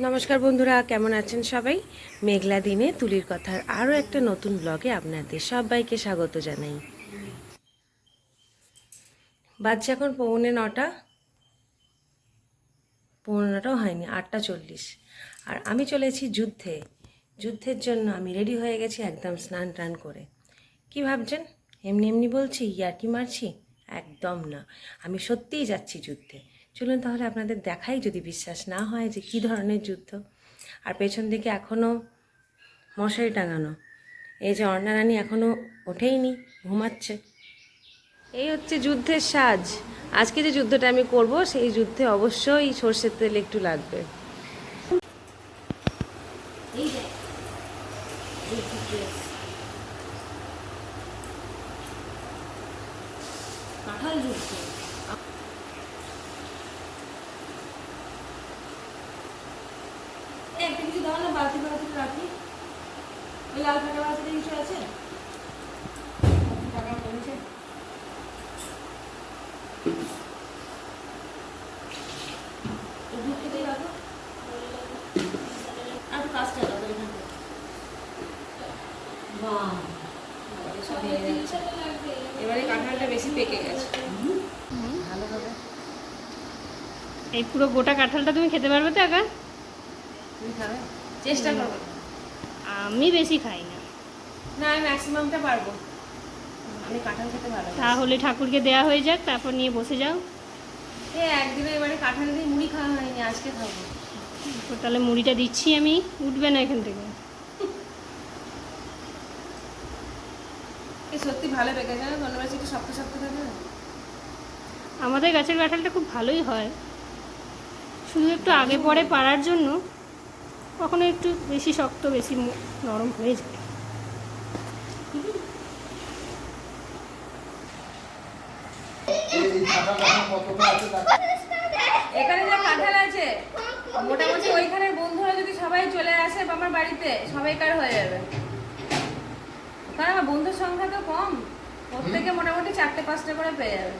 নমস্কার বন্ধুরা, কেমন আছেন সবাই? মেঘলা দিনে তুলির কথার আরও একটা নতুন ব্লগে আপনাদের সবাইকে স্বাগত জানাই। বাজছে এখন পৌনে নটা। পৌনে নটাও হয়নি, আটটা চল্লিশ। আর আমি চলেছি যুদ্ধে। যুদ্ধের জন্য আমি রেডি হয়ে গেছি, একদম স্নান টান করে। কি ভাবছেন? এমনি এমনি বলছি ইয়ার কি মারছি? একদম না। আমি সত্যিই যাচ্ছি যুদ্ধে। চলুন তাহলে আপনাদের দেখাই যদি বিশ্বাস না হয় যে কি ধরনের যুদ্ধ। আর পেছন দিকে এখনও মশারি টাঙানো। এই যে অর্ণারানী এখনও ওঠেইনি, ঘুমাচ্ছে। এই হচ্ছে যুদ্ধের সাজ। আজকে যে যুদ্ধটা আমি করব, সেই যুদ্ধে অবশ্যই সর্ষের তেল একটু লাগবে এই যে এই যে dress। কাঁঠাল যুদ্ধ এই একটা কিছু দাও না বালতি বালতি রাখি ওই লাল ফাটা বালতিতে কিছু আছে টাকা কমেছে এই দুধটা দিয়ে রাখো আর একটু কাজটা দাও এখান থেকে বাহ সব হয়ে যাচ্ছে। এবারে কাঁঠালটা বেশি পেকে গেছে। এই পুরো গোটা কাঁঠালটা তুমি খেতে পারবে তো একা? চেষ্টা করব আমি বেশি খাই না। না আমি ম্যাক্সিমামটা পারব। আমি কাঁঠাল খেতে ভালো তাহলে ঠাকুরকে দেয়া হয়ে যাক তারপর নিয়ে বসে যাও। এই একদিনে এবারে কাঁঠাল দিয়ে মুড়ি খাওয়া হয়নি আজকে খাব। তাহলে মুড়িটা দিচ্ছি আমি উঠবে না এখান থেকে এই সত্যি ভালো পেকে যায় মাছ একটু শক্ত শক্ত থাকে? আমাদের গাছের কাঁঠালটা খুব ভালোই হয়। শুধু একটু আগে পরে পাড়ার জন্য কখনো একটু বেশি শক্ত বেশি নরম হয়ে যায়। এখানে যা কাঁঠাল আছে মোটামুটি ওইখানের বন্ধুরা যদি সবাই চলে আসে আমার বাড়িতে সবাইকার হয়ে যাবে? কারণ বন্ধুর সংখ্যা তো কম। প্রত্যেকে মোটামুটি চারটে পাঁচটা করে পেয়ে যাবে।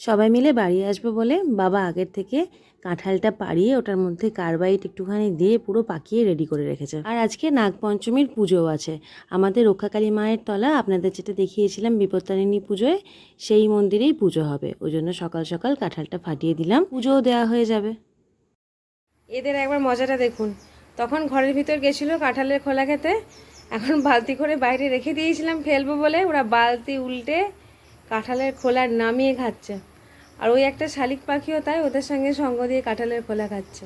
সবাই মিলে বাড়ি আসবে বলে বাবা আগের থেকে কাঁঠালটা পাড়িয়ে ওটার মধ্যে কার্বাইট একটুখানি দিয়ে পুরো পাকিয়ে রেডি করে রেখেছে। আর আজকে নাগপঞ্চমীর পুজোও আছে। আমাদের রক্ষাকালী মায়ের তলা আপনাদের যেটা দেখিয়েছিলাম বিপত্তারিণী পুজোয় সেই মন্দিরেই পুজো হবে। ওই জন্য সকাল সকাল কাঁঠালটা ফাটিয়ে দিলাম। পুজোও দেওয়া হয়ে যাবে। এদের একবার মজাটা দেখুন। তখন ঘরের ভিতর গেছিল কাঁঠালের খোলা খেতে। এখন বালতি করে বাইরে রেখে দিয়েছিলাম ফেলব বলে। ওরা বালতি উল্টে কাঁঠালের খোলা নামিয়ে খাচ্ছে। আর ওই একটা শালিক পাখিও তাই ওদের সঙ্গে সঙ্গ দিয়ে কাঁঠালের খোলা খাচ্ছে।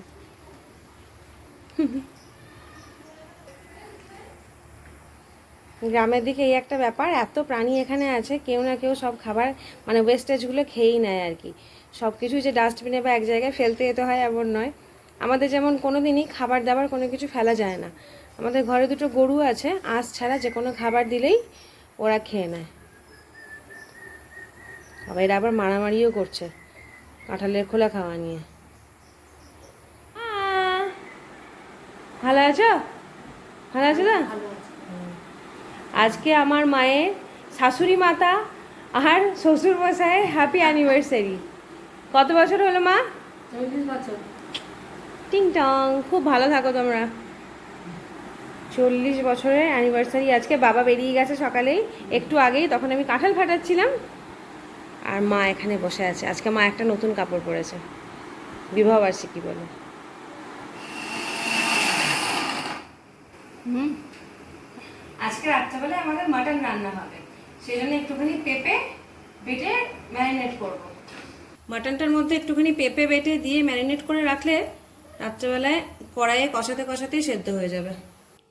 গ্রামের দিকে এই একটা ব্যাপার, এত প্রাণী এখানে আছে, কেউ না কেউ সব খাবার মানে ওয়েস্টেজগুলো খেয়েই নেয় আর কি। সব কিছু যে ডাস্টবিনে বা এক জায়গায় ফেলতে যেতে হয় এমন নয়। আমাদের যেমন কোনো দিনই খাবার দাবার কোনো কিছু ফেলা যায় না। আমাদের ঘরে দুটো গরু আছে আঁশ ছাড়া যে কোনো খাবার দিলেই ওরা খেয়ে নেয়। আবার এরা আবার মারামারিও করছে কাঁঠালের খোলা খাওয়া নিয়ে। ভালো আছো? ভালো আছো না আজকে আমার মায়ের শাশুড়ি মাতা আর শ্বশুর মশাইয়ের হ্যাপি অ্যানিভার্সারি কত বছর হলো মা? চল্লিশ বছর। টিং টং খুব ভালো থাকো তোমরা। চল্লিশ বছরের অ্যানিভার্সারি আজকে বাবা বেরিয়ে গেছে সকালেই। একটু আগেই তখন আমি কাঁঠাল ফাটাচ্ছিলাম। আর মা এখানে বসে আছে। আজকে মা একটা নতুন কাপড় পরেছে। বিবাহবার্ষিকী বলে। হুম। আজকে রাত্রেবেলায় আমাদের মাটন রান্না হবে। সেই জন্য একটুখানি পেঁপে বেটে ম্যারিনেট করব। মাটনটার মধ্যে একটুখানি পেঁপে বেটে দিয়ে ম্যারিনেট করে রাখলে রাত্রেবেলায় কড়াইয়ে কষাতে কষাতেই সেদ্ধ হয়ে যাবে।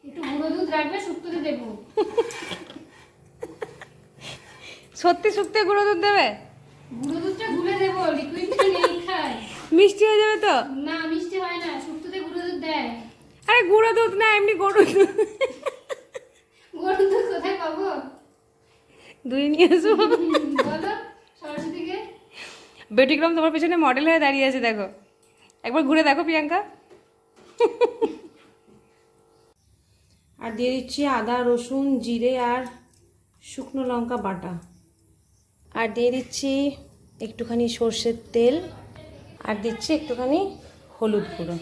একটু গুঁড়ো দুধ রাখবে শুক্তোতে দেবো। সত্যি শুক্তে গুঁড়ো দুধ দেবে? গুঁড়ো দুধটা গুলে দেবো লিকুইডটা নেই খাই মিষ্টি হয়ে যাবে তো? না মিষ্টি হয় না শুক্তোতে গুঁড়ো দুধ দেয়। আরে গুঁড়ো দুধ না এমনি গরুর দুধ। গুঁড়ো দুধ কোথায় পাবো? দুই নিয়ে আসব বলো সরস্বতীকে। ব্যতিক্রম তোমার পেছনে মডেল হয়ে দাঁড়িয়ে আছে দেখো। একবার ঘুরে দেখো, প্রিয়াঙ্কা। আর দিয়ে দিচ্ছি আদা, রসুন, জিরে আর শুকনো লঙ্কা বাটা। আর দিয়ে দিচ্ছি একটুখানি সর্ষের তেল। আর দিচ্ছি একটুখানি হলুদ গুঁড়ো।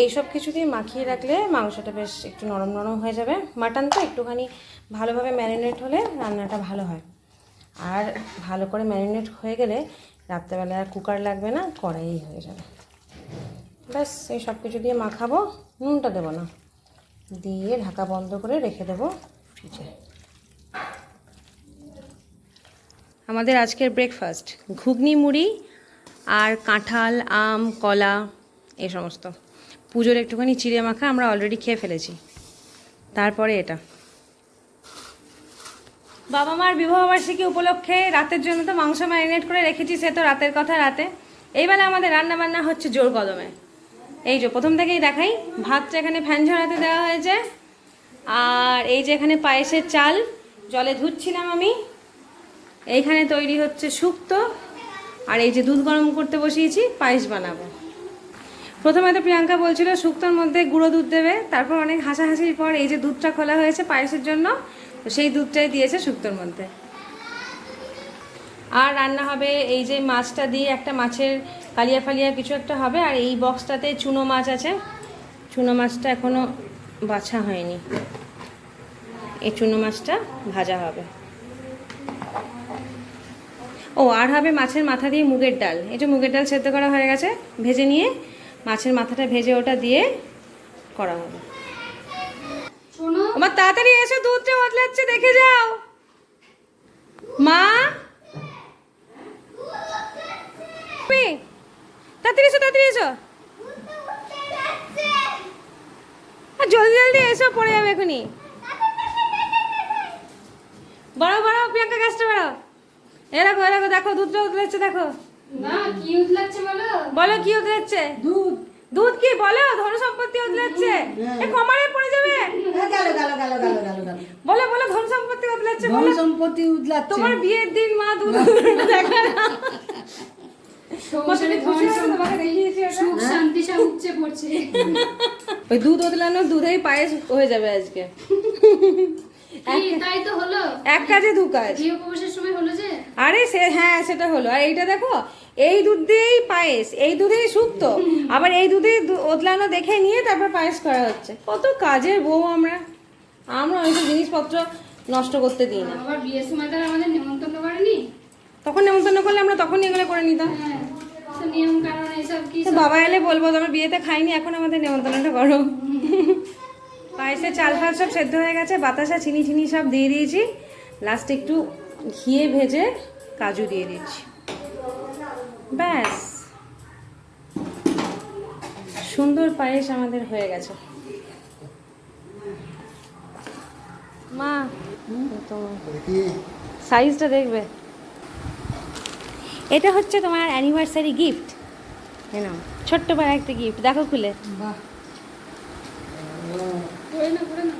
এই সব কিছু দিয়ে মাখিয়ে রাখলে মাংসটা বেশ একটু নরম নরম হয়ে যাবে। মাটন তো একটুখানি ভালোভাবে ম্যারিনেট হলে রান্নাটা ভালো হয়। আর ভালো করে ম্যারিনেট হয়ে গেলে রাত্রেবেলা আর কুকার লাগবে না কড়াই হয়ে যাবে। ব্যাস, এই সব কিছু দিয়ে মাখাবো। নুনটা দেবো না। দিয়ে ঢাকা বন্ধ করে রেখে দেবো আমাদের আজকের ব্রেকফাস্ট ঘুগনি মুড়ি আর কাঁঠাল, আম, কলা এই সমস্ত। পুজোর একটুখানি চিড়ে মাখা আমরা অলরেডি খেয়ে ফেলেছি। তারপরে এটা। বাবা মার বিবাহবার্ষিকী উপলক্ষে রাতের জন্য তো মাংস ম্যারিনেট করে রেখেছি, সে তো রাতের কথা রাতে। এইবেলা আমাদের রান্না বান্না হচ্ছে জোর কদমে। এই যে, প্রথম থেকেই দেখাই। ভাতটা এখানে ফ্যান ঝরাতে দেওয়া হয়েছে। আর এই যে এখানে পায়েসের চাল, জলে ধুচ্ছিলাম আমি। এইখানে তৈরি হচ্ছে শুক্তো। আর এই যে দুধ গরম করতে বসিয়েছি, পায়েস বানাবো। প্রথমে তো প্রিয়াঙ্কা বলছিল শুক্তোর মধ্যে গুঁড়ো দুধ দেবে। তারপর অনেক হাসাহাসির পর এই যে দুধটা খোলা হয়েছে পায়েসের জন্য, তো সেই দুধটাই দিয়েছে শুক্তোর মধ্যে। আর রান্না হবে এই যে মাছটা দিয়ে একটা মাছের কালিয়া ফালিয়া কিছু একটা হবে আর এই বক্সটাতে চুনো মাছ আছে। চুনো মাছটা এখনও বাছা হয়নি। এই চুনো মাছটা ভাজা হবে। ও আর হবে মাছের মাথা দিয়ে মুগের ডাল। এই যে মুগের ডাল সেদ্ধ করা হয়ে গেছে ভেজে নিয়ে মাছের মাথাটা ভেজে ওটা দিয়ে করা হবে। আমার তাড়াতাড়ি এসো দুধটা বদলাচ্ছে দেখে যাও। মা? তাড়াতাড়ি এসো তাড়াতাড়ি এসো। জলদি জলদি এসো পড়ে যাবে এখনই। বড় বড় প্রিয়াঙ্কা গাছটা বড় এরকম এরকম দেখো দুধটা উতলাচ্ছে দেখো। না কি উঠ বলো? বলো কি উতলাচ্ছে? দুধ। দুধ কি? বলো ধন সম্পত্তি উতলাচ্ছে। এ কমারে পড়ে যাবে। হ্যাঁ, গেল গেল গেল গেল গেল গেল। বলো বলো ধন সম্পত্তি উতলাচ্ছে ধন সম্পত্তি উদলাচ্ছে তোমার বিয়ের দিন মা দুধ দেখা ওই দুধ উতলানো দুধেই পায়েস হয়ে যাবে আজকে। তাই তো হলো? এক কাজে দু কাজ। সময় হলো যে? আরে সে হ্যাঁ সেটা হলো। আর এইটা দেখো এই দুধ দিয়েই পায়েস এই দুধেই শুক্তো আবার এই দুধে ওদলানো দেখে নিয়ে তারপর পায়েস করা হচ্ছে। কত কাজের বউ আমরা। আমরা ওইসব জিনিসপত্র নষ্ট করতে দিই না। আবার বিয়ের সময় তারা আমাদের নেমন্তন্ন করেনি। তখন নেমন্তন্ন করলে আমরা তখন এগুলো করে নিতাম। হ্যাঁ বাবা এলে বলব তোমার বিয়েতে খাইনি এখন আমাদের নেমন্তন্নটা করো। পায়েসে চাল ফাল সব সেদ্ধ হয়ে গেছে বাতাসা চিনি চিনি সব দিয়ে দিয়েছি। লাস্টে একটু ঘিয়ে ভেজে কাজু দিয়ে দিয়েছি ব্যাস। সুন্দর পায়েস আমাদের হয়ে গেছে। মা সাইজটা দেখবে। এটা হচ্ছে তোমার অ্যানিভার্সারি গিফট নাও ছোট্ট পায়ে একটা গিফট দেখো খুলে। বাহ। করে না করে না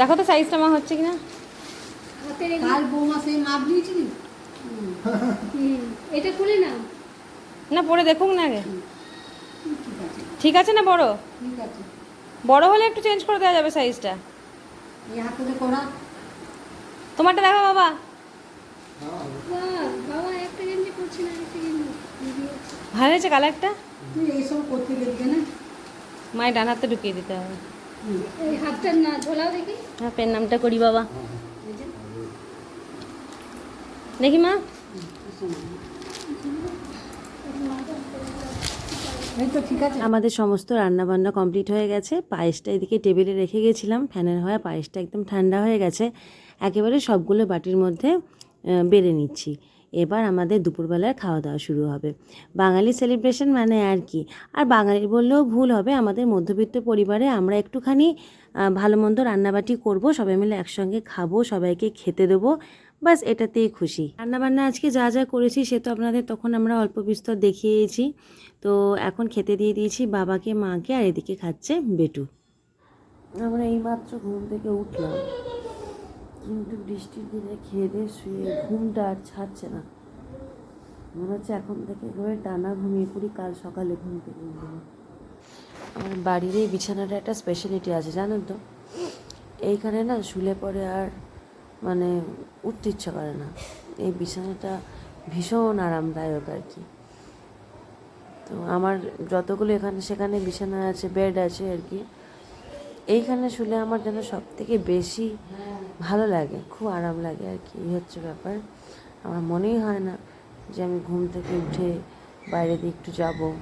দেখো তো সাইজটা মা হচ্ছে কিনা। কাল বৌমা সেই মাপ দিয়েছিলি এটা খুলে না না পরে দেখুক না আগে। ঠিক আছে না বড়? ঠিক আছে। বড় হলে একটু চেঞ্জ করে দেওয়া যাবে সাইজটা তোমারটা দেখো বাবা। ভালো হয়েছে কালারটা এইসব করতে গেলি না? মায়ের ডান হাতে ঢুকিয়ে দিতে হবে। এই হাতটা না ঝোলাও দেখি। হ্যাঁ পেন নামটা করি বাবা। দেখি মা। এই তো ঠিক আছে। আমাদের সমস্ত রান্না বান্না কমপ্লিট হয়ে গেছে। পায়েসটা এদিকে টেবিলে রেখে গেছিলাম। ফ্যানের হওয়া পায়েসটা একদম ঠান্ডা হয়ে গেছে। একেবারে সবগুলো বাটির মধ্যে বেড়ে নিচ্ছি। এবার আমাদের দুপুরবেলার খাওয়া দাওয়া শুরু হবে। বাঙালি সেলিব্রেশন মানে আর কি? আর বাঙালি বললেও ভুল হবে। আমাদের মধ্যবিত্ত পরিবারে আমরা একটুখানি ভালো মন্দ রান্নাবাটি করব, সবাই মিলে একসঙ্গে খাব, সবাইকে খেতে দেবো বাস এটাতেই খুশি। রান্নাবান্না আজকে যা যা করেছি সে তো আপনাদের তখন আমরা অল্প বিস্তর দেখিয়েছি। তো এখন খেতে দিয়ে দিয়েছি বাবাকে, মাকে আর এদিকে খাচ্ছে বেটু। আমরা এইমাত্র ঘুম থেকে উঠলাম। কিন্তু বৃষ্টির দিনে খেয়ে দিয়ে শুয়ে ঘুমটা আর ছাড়ছে না। মনে হচ্ছে এখন থেকে একেবারে টানা ঘুমিয়ে পড়ি, কাল সকালে ঘুম থেকে উঠবো। আমার বাড়ির এই বিছানাটা একটা স্পেশালিটি আছে, জানেন তো? এইখানে না শুলে পরে আর মানে উঠতে ইচ্ছা করে না। এই বিছানাটা ভীষণ আরামদায়ক আর কি। তো আমার যতগুলো এখানে সেখানে বিছানা আছে বেড আছে আর কি। এইখানে শুলে আমার যেন সব থেকে বেশি ভালো লাগে, খুব আরাম লাগে আর কি। হচ্ছে ব্যাপার। আমার মনেই হয় না যে আমি ঘুম থেকে উঠে বাইরে দিয়ে একটু যাব।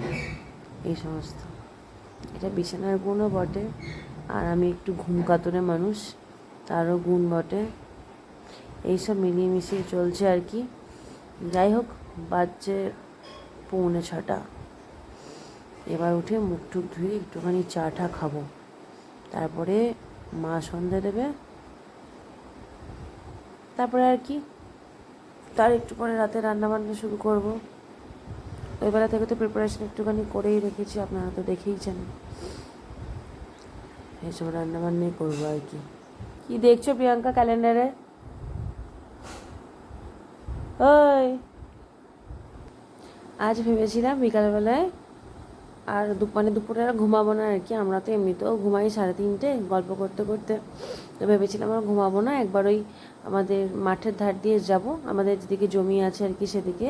এই সমস্ত। এটা বিছানার গুণও বটে, আর আমি একটু ঘুম কাতরে মানুষ, তারও গুণ বটে। এইসব মিলিয়ে মিশিয়ে চলছে আর কি। যাই হোক, বাজছে পৌনে ছটা। এবার উঠে মুখ টুক ধুয়ে একটুখানি চা টা খাব। তারপরে মা সন্ধে দেবে। তারপরে আর কি? তার একটু পরে রাতে রান্না বান্না শুরু করব। ওই বেলা থেকে তো প্রিপারেশন একটুখানি করেই রেখেছি, আপনারা তো দেখেইছেন। এইসব রান্না বান্নাই করব আর কি। কি দেখছ প্রিয়াঙ্কা ক্যালেন্ডারে? ওই। আজ ভেবেছিলাম বিকালবেলায় আর মানে দুপুরে আর ঘুমাবো না আর কি, আমরা তো এমনিতেও ঘুমাই সাড়ে তিনটে, গল্প করতে করতে। তো ভেবেছিলাম আর ঘুমাবো না, একবার ওই আমাদের মাঠের ধার দিয়ে যাব, আমাদের যেদিকে জমি আছে আর কি সেদিকে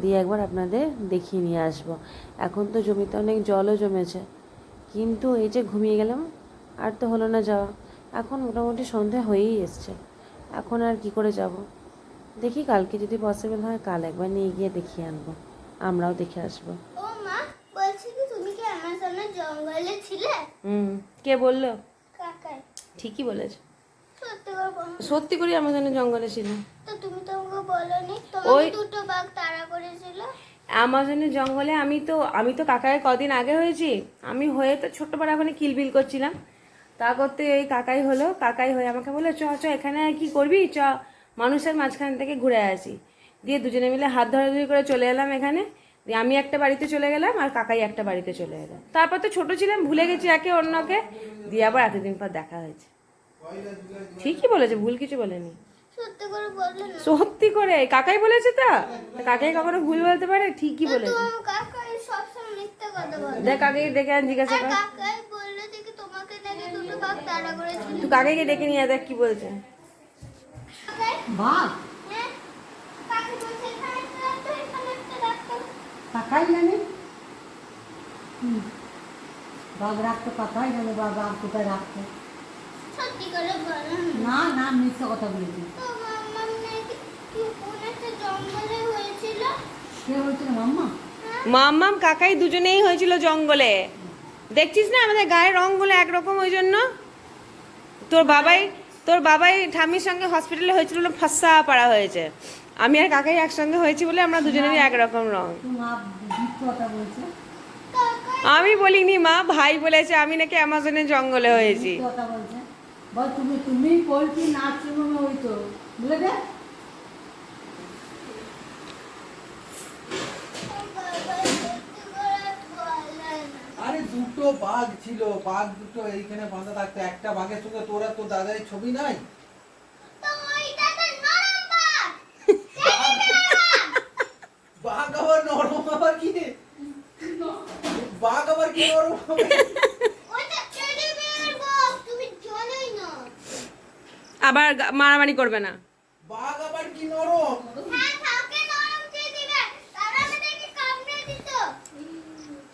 দিয়ে একবার আপনাদের দেখিয়ে নিয়ে আসব। এখন তো জমিতে অনেক জলও জমেছে, কিন্তু এই যে ঘুমিয়ে গেলাম, আর তো হলো না যাওয়া। এখন মোটামুটি সন্ধে হয়েই এসছে, এখন আর কি করে যাব? দেখি কালকে যদি পসিবল হয়, কাল একবার নিয়ে গিয়ে দেখিয়ে আনব, আমরাও দেখে আসব ও মা বলছি কি তুমি কি অ্যামাজনের জঙ্গলে ছিলে? হুম কে বলল? কাকাই। ঠিকই বলেছে। সত্যি করে আমাজনের জঙ্গলে ছিল। তো তুমি তো আমাকে বলনি। ওই- দুটো বাঘ তাড়া করেছিল। আমাজনের জঙ্গলে আমি তো আমি তো কাকায় কদিন আগে হয়েছি। আমি হয়ে তো ছোট্টবেলা ওখানে কিলবিল করছিলাম। তা করতে এই কাকাই হলো। কাকাই হয়ে আমাকে বলল চ চ এখানে কি করবি? চ মানুষের মাঝখান থেকে ঘুরে আসি। দিয়ে দুজনে মিলে হাত ধরাধরি করে চলে এলাম এখানে। আমি একটা বাড়িতে চলে গেলাম আর কাকাই একটা বাড়িতে চলে এলাম তারপর তো ছোট ছিলাম ভুলে গেছি একে অন্যকে। দিয়ে আবার এতদিন পর দেখা হয়েছে। ঠিকই বলেছে ভুল কিছু বলেনি। সত্যি করে বললে না। সত্যি করে? কাকাই বলেছে তো? কাকাই কখনো ভুল বলতে পারে? ঠিকই বলেছে। তোমার কাকাই সবসময় মিথ্যে কথা বলে। দেখ কাকাই ডেকে আন জিজ্ঞাসা কর। কাকাই বললে যে কি তোমাকে নাকি দুটো বাঘ তাড়া করেছিল তুই কাকাইকে ডেকে নিয়ে দেখ কি বলছে। কাকাই? বাঘ কাকাই জানে? হুম। বাঘ রাখতো কাকাই জানে বা বাঘ কোথায় রাখতো? সত্যি করে বলো না। না মিথ্যে কথা বলেছি। তো মাম্মাম নাকি কি কোন একটা জঙ্গলে হয়েছিল? কে হয়েছিল মাম্মা? মাম্মাম কাকাই দুজনেই হয়েছিল জঙ্গলে। দেখছিস না আমাদের গায়ের রঙগুলো একরকম ওই জন্য? তোর বাবাই তোর বাবাই ঠামির সঙ্গে হসপিটালে হয়েছিল ফসা পাড়া হয়েছে। আমি আর কাকাই একসঙ্গে হয়েছি বলে আমরা দুজনেরই একরকম রং। মা কথা বলছে। আমি বলিনি মা ভাই বলেছে আমি নাকি অ্যামাজনের জঙ্গলে হয়েছি। তুমি হইতো বুঝলে দুটো বাঘ ছিল বাঘ দুটো এইখানে বাঁধা থাকতো একটা বাঘের সঙ্গে তোরা তো দাদার ছবি নাই তো ওইটা তো নরম বাঘ বাঘ আবার নরম আবার কি বাঘ আবার কি নরম হবে ওইটা টেডি বিয়ার বাঘ তুমি জানোই না আবার গা- মারামারি করবে না। বাঘ আবার কি নরম?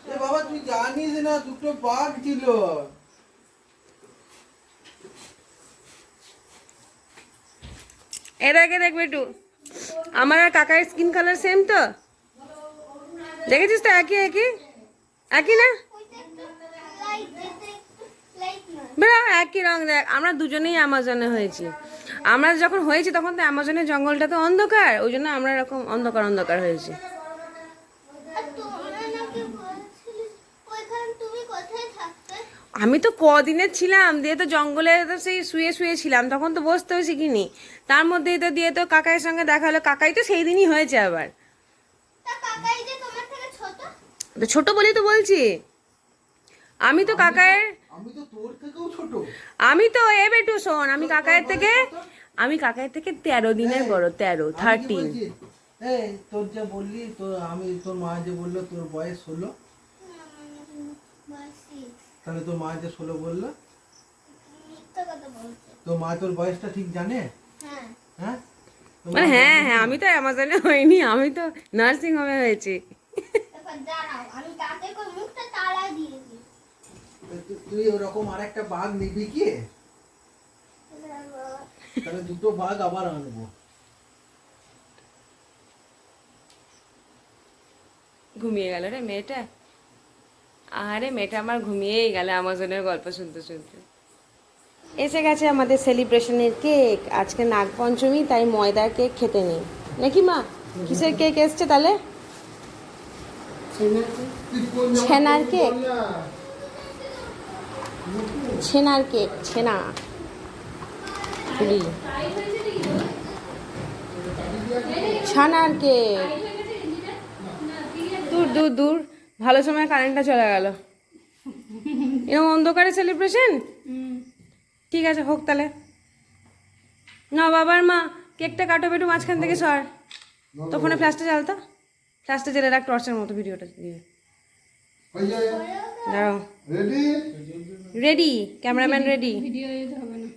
হ্যাঁ বাবা তুই জানিস না দুটো বাঘ ছিল। দেখবে একটু। আমার আর কাকার স্কিন কালার সেম তো? দেখেছিস তো একই একই? একই না ওইটা একটু লাইট এটা একটু লাইট না বেড়া একই রং দেখ। আমরা দুজনেই অ্যামাজনে হয়েছি। আমরা যখন হয়েছি তখন তো অ্যামাজনের জঙ্গলটা তো অন্ধকার। ওই জন্য আমরা এরকম অন্ধকার অন্ধকার হয়েছি। আমি তো কদিনের ছিলাম দিয়ে তো জঙ্গলে তো সেই শুয়ে শুয়ে ছিলাম। তখন তো বসতেও শিখিনি তার মধ্যেই তো দিয়ে তো কাকাইয়ের সঙ্গে দেখা হলো। কাকাই তো সেই দিনই হয়েছে আবার। ছোট? বলেই তো বলছি। আমি তো কাকায়ের আমি তো তোর থেকেও ছোট। আমি তো এ বেটু শোন আমি কাকায়ের থেকে আমি কাকায়ের থেকে তেরো দিনের বড় তেরো থার্টিন এই তোর যা বললি তোর আমি তোর মা যে বলল তোর বয়স ষোলো? তাহলে তোর মা যে ষোলো বলল? তোর মা তোর বয়সটা ঠিক জানে? হ্যাঁ? হ্যাঁ মানে হ্যাঁ হ্যাঁ আমি তো অ্যামাজনে হইনি আমি তো নার্সিং হোমে হয়েছি দাঁড়াও আমি মুখটা তালা দিয়ে তুই ওরকম আর একটা বাঘ নিবি কি? তাহলে দুটো বাঘ আবার আনব। ঘুমিয়ে গেল রে মেয়েটা? আরে মেয়েটা আমার ঘুমিয়েই গেল আমাজনের গল্প শুনতে শুনতে। এসে গেছে আমাদের সেলিব্রেশনের কেক। আজকে নাগপঞ্চমী তাই ময়দার কেক খেতে নেই। নাকি মা? কিসের কেক এসছে তাহলে? ছেনার কেক। ছেনার কেক ছেনা। ছানার কেক দূর দূর দূর। ভালো সময় কারেন্টটা চলে গেল। এরকম অন্ধকারে সেলিব্রেশন ঠিক আছে হোক তাহলে। না বাবার মা কেকটা কাটো একটু মাঝখান থেকে সর। তো ফোনে ফ্ল্যাশটা জ্বালতো ফ্ল্যাশটা জেলে রাখ টর্চের মতো ভিডিওটা দিয়ে। দাঁড়াও। রেডি ক্যামেরাম্যান রেডি ভিডিও হবে না।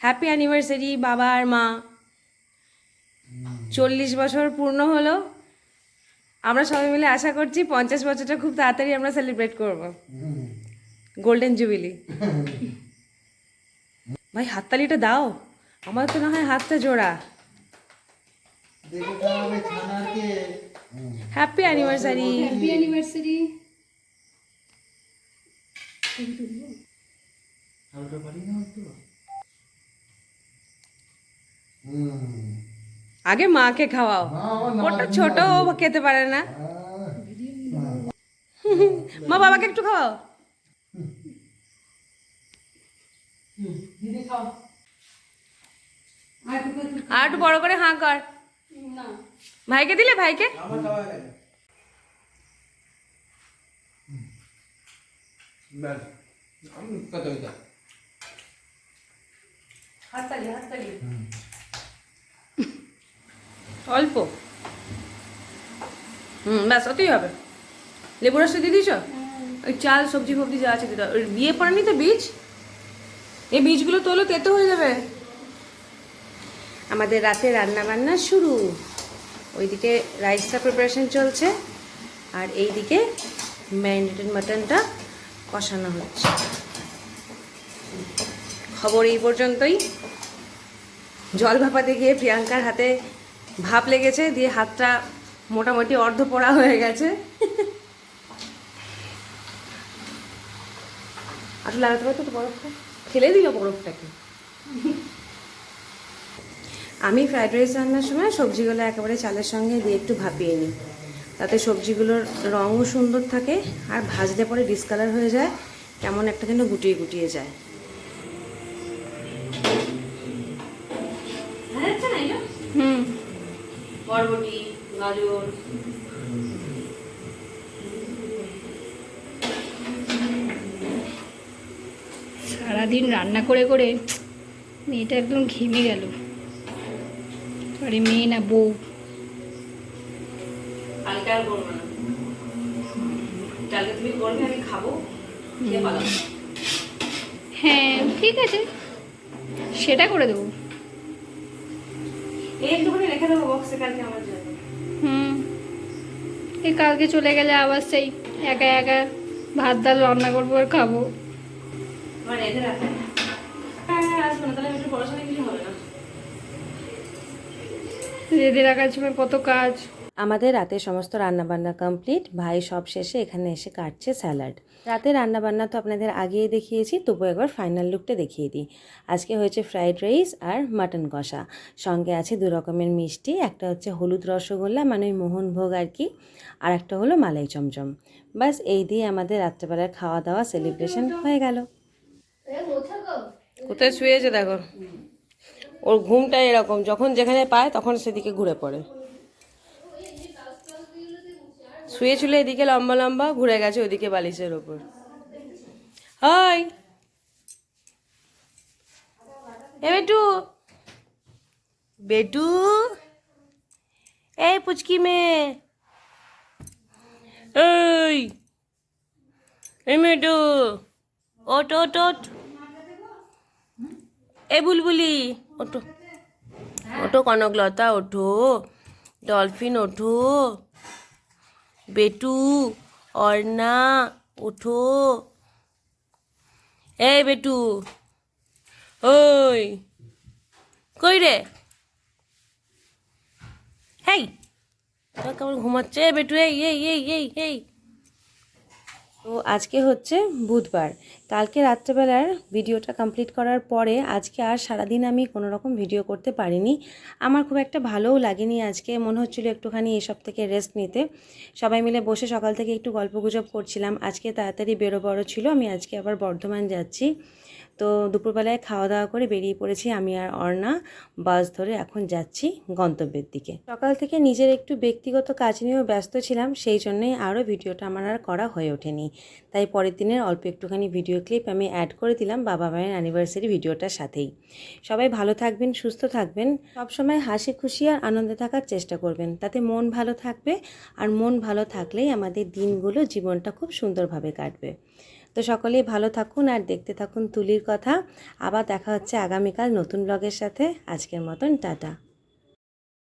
হ্যাপি অ্যানিভার্সারি বাবা আর মা। চল্লিশ বছর পূর্ণ হলো। আমরা সবাই মিলে আশা করছি পঞ্চাশ বছরটা খুব তাড়াতাড়ি আমরা সেলিব্রেট করব। গোল্ডেন জুবিলি ভাই হাততালিটা দাও। আমার তো না হয় হাতটা জোড়া। Happy anniversary happy anniversary happy anniversary হালকা পারি না একটু। আগে মাকে খাওয়াও। ওটা ছোট ও খেতে পারে না। মা বাবাকে একটু খাওয়াও। আর একটু বড় করে হাঁ কর। ভাইকে দিলে ভাইকে আমার খাওয়া গেছে ব্যাস আমি কত হইতা হাততালি হাততালি অল্প হুম ব্যাস অতই হবে লেবু রসটা দিয়ে দিছ ওই চাল সবজি ফবজি যা আছে দিতে ওই বিয়ে পড়েনি তো বীজ এই বীজগুলো তোলো তেতো হয়ে যাবে আমাদের রাতে রান্না বান্না শুরু ওইদিকে রাইসটা প্রিপারেশন চলছে আর এইদিকে ম্যারিনেটেড মাটনটা কষানো হচ্ছে। খবর এই পর্যন্তই। জল ভাপাতে গিয়ে প্রিয়াঙ্কার হাতে ভাপ লেগেছে, দিয়ে হাতটা মোটামুটি অর্ধ পোড়া হয়ে গেছে। আসলে লাগাতে পারতো তো বরফটা? ফেলে দিল বরফটাকে। আমি ফ্রাইড রাইস রান্নার সময় সবজিগুলো একেবারে চালের সঙ্গে দিয়ে একটু ভাপিয়ে নিই। তাতে সবজিগুলোর রঙও সুন্দর থাকে আর ভাজলে পরে ডিসকালার হয়ে যায় কেমন একটা যেন গুটিয়ে গুটিয়ে যায়। হুম। বরবটি গাজর। সারাদিন রান্না করে করে মেয়েটা একদম ঘেমে গেল। আরে মেয়ে না বউ। কালকে আর করব না। কালকে তুমি করবে আমি খাব খেয়ে পালাবো। হ্যাঁ ঠিক আছে। সেটা করে দেবো। এই একটুখানি রেখে দেবো বক্সে কালকে আমার জন্য। হুম। এই কালকে চলে গেলে আবার সেই একা একা ভাত ডাল রান্না করব আর খাব। আমার রেখে। রাখো না তাহলে একটু পড়াশোনা কিছু হবে না। রেঁধে রাখার সময় কত কাজ। আমাদের রাতে সমস্ত রান্নাবান্না কমপ্লিট ভাই সব শেষে এখানে এসে কাটছে স্যালাড রাতে রান্নাবান্না তো আপনাদের আগেই দেখিয়েছি, তবু একবার ফাইনাল লুকটা দেখিয়ে দিই। আজকে হয়েছে ফ্রাইড রাইস আর মাটন কষা। সঙ্গে আছে দু রকমের মিষ্টি, একটা হচ্ছে হলুদ রসগোল্লা মানে ওই মোহনভোগ আর কি, আর একটা হলো মালাই চমচম। বাস এই দিয়ে আমাদের রাত্রেবেলার খাওয়া দাওয়া সেলিব্রেশন হয়ে গেল। কোথায় শুয়েছে দেখো? ওর ঘুমটা এরকম, যখন যেখানে পায় তখন সেদিকে ঘুরে পড়ে। শুয়েছিল এদিকে লম্বা লম্বা, ঘুরে গেছে ওদিকে বালিশের ওপর। হাই! এ বেটু! বেটু! এই পুচকি মেয়ে! এই! এই মেটু! ওট ওট ওট এ বুলবুলি ওটো ওঠো কনকলতা, ওঠো। ডলফিন, ওঠো। বেটু, অর্ণা ওঠো এ বেটু, ওই, কই রে? হেই, তোরা কেমন ঘুমাচ্ছে? বেটু, এই এই এই এই এই। তো আজকে হচ্ছে বুধবার। কালকে রাত্রেবেলার ভিডিওটা কমপ্লিট করার পরে আজকে আর সারাদিন আমি কোনো রকম ভিডিও করতে পারিনি। আমার খুব একটা ভালোও লাগেনি আজকে। মনে হচ্ছিল একটুখানি এসব থেকে রেস্ট নিতে। সবাই মিলে বসে সকাল থেকে একটু গল্পগুজব করছিলাম। আজকে তাড়াতাড়ি বেরো বড় ছিল, আমি আজকে আবার বর্ধমান যাচ্ছি। তো দুপুরবেলায় খাওয়া দাওয়া করে বেরিয়ে পড়েছি আমি আর অর্ণা। বাস ধরে এখন যাচ্ছি গন্তব্যের দিকে। সকাল থেকে নিজের একটু ব্যক্তিগত কাজ নিয়েও ব্যস্ত ছিলাম, সেই জন্যই আরও ভিডিওটা আমার আর করা হয়ে ওঠেনি। তাই পরের দিনের অল্প একটুখানি ভিডিও ক্লিপ আমি অ্যাড করে দিলাম বাবা মায়ের অ্যানিভার্সারি ভিডিওটার সাথেই। সবাই ভালো থাকবেন, সুস্থ থাকবেন। সবসময় হাসি খুশি আর আনন্দে থাকার চেষ্টা করবেন। তাতে মন ভালো থাকবে আর মন ভালো থাকলেই আমাদের দিনগুলো জীবনটা খুব সুন্দরভাবে কাটবে। তো সকলেই ভালো থাকুন আর দেখতে থাকুন তুলির কথা। আবার দেখা হচ্ছে আগামীকাল নতুন ব্লগের সাথে। আজকের মতন টাটা।